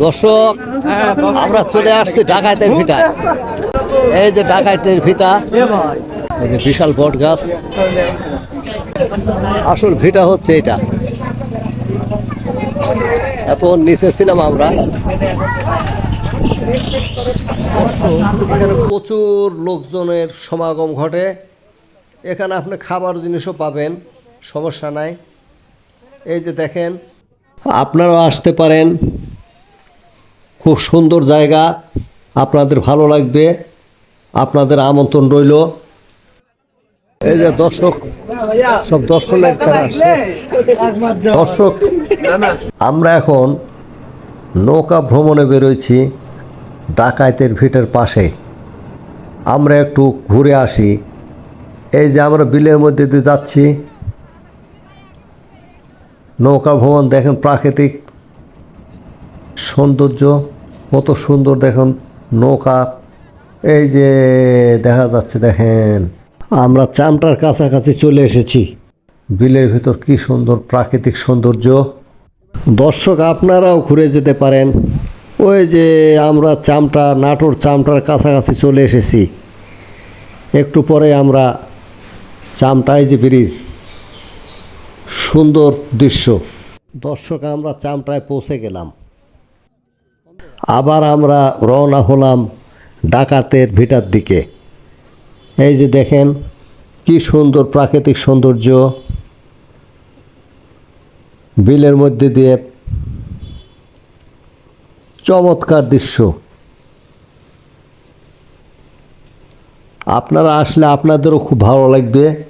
দর্শক, আমরা চলে আসছি ডাকাইতের ভিটা এই যে ডাকাইতের ভিটা বিশাল বট গাছ। আসল ভিটা হচ্ছে এটা। এত নিচে ছিলাম আমরা। এখানে প্রচুর লোকজনের সমাগম ঘটে। এখানে আপনি খাবার জিনিসও পাবেন, সমস্যা নাই। এই যে দেখেন, আপনারাও আসতে পারেন। খুব সুন্দর জায়গা। আপনাদের ভালো লাগবে। আপনাদের আমন্ত্রণ রইল। এই যে দর্শক, সব খেলা দর্শক, আমরা এখন নৌকা ভ্রমণে বেরোইছি ডাকাইতের ভিটের পাশে। আমরা একটু ঘুরে আসি। এই যে আমরা বিলের মধ্যে দিয়ে যাচ্ছি। নৌকা ভ্রমণ দেখেন প্রাকৃতিক সৌন্দর্য। কত সুন্দর দেখুন নৌকা। এই যে দেখা যাচ্ছে দেখেন, আমরা চামটার কাছাকাছি চলে এসেছি। বিলের ভিতর কি সুন্দর প্রাকৃতিক সৌন্দর্য। দর্শক, আপনারাও ঘুরে যেতে পারেন। ওই যে আমরা চামটা নাটোর চামটার কাছাকাছি চলে এসেছি। একটু পরে আমরা চামটাই যে ব্রিজ, সুন্দর দৃশ্য। দর্শক, আমরা চামটায় পৌঁছে গেলাম। আবার আমরা রওনা হলাম ডাকাতের ভিটার দিকে। এই যে দেখেন, কি সুন্দর প্রাকৃতিক সৌন্দর্য। বিলের মধ্যে দিয়ে চমৎকার দৃশ্য। আপনারা আসলে আপনাদেরও খুব ভালো লাগবে।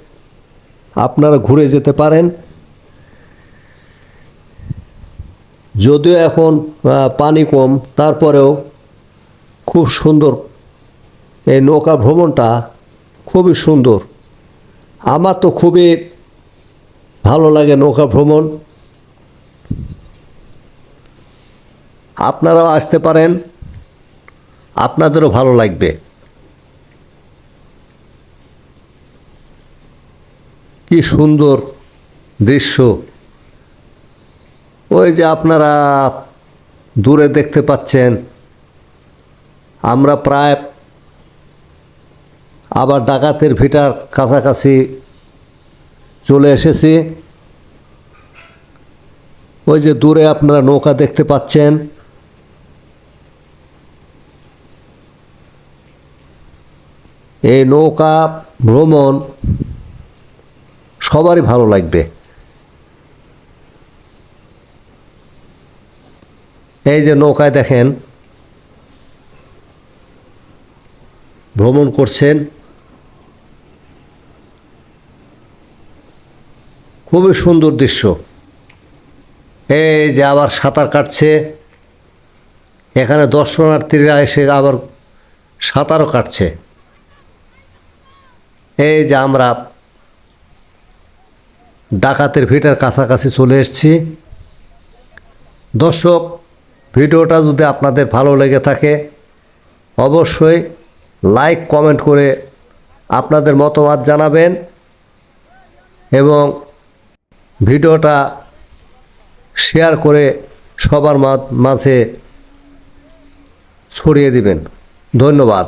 আপনারা ঘুরে যেতে পারেন। যদিও এখন পানি কম, তারপরেও খুব সুন্দর এই নৌকা ভ্রমণটা খুবই সুন্দর। আমার তো খুবই ভালো লাগে নৌকা ভ্রমণ। আপনারাও আসতে পারেন, আপনাদেরও ভালো লাগবে। কি সুন্দর দৃশ্য। ওই যে আপনারা দূরে দেখতে পাচ্ছেন, আমরা প্রায় আবার ডাকাতের ভিটার কাছাকাছি চলে এসেছি। ওই যে দূরে আপনারা নৌকা দেখতে পাচ্ছেন। এই নৌকা ভ্রমণ সবারই ভালো লাগবে। এই যে নৌকায় দেখেন, ভ্রমণ করছেন। খুবই সুন্দর দৃশ্য। এই যে আবার সাঁতার কাটছে। এখানে দর্শনার্থীরা এসে আবার সাঁতারও কাটছে। এই যে আমরা ডাকাতের ভিটার কাছাকাছি চলে এসেছি। দর্শক ভিডিওটা যদি আপনাদের ভালো লেগে থাকে, অবশ্যই লাইক, কমেন্ট করে আপনাদের মতামত জানাবেন এবং ভিডিওটা শেয়ার করে সবার মাঝে ছড়িয়ে দিবেন। ধন্যবাদ।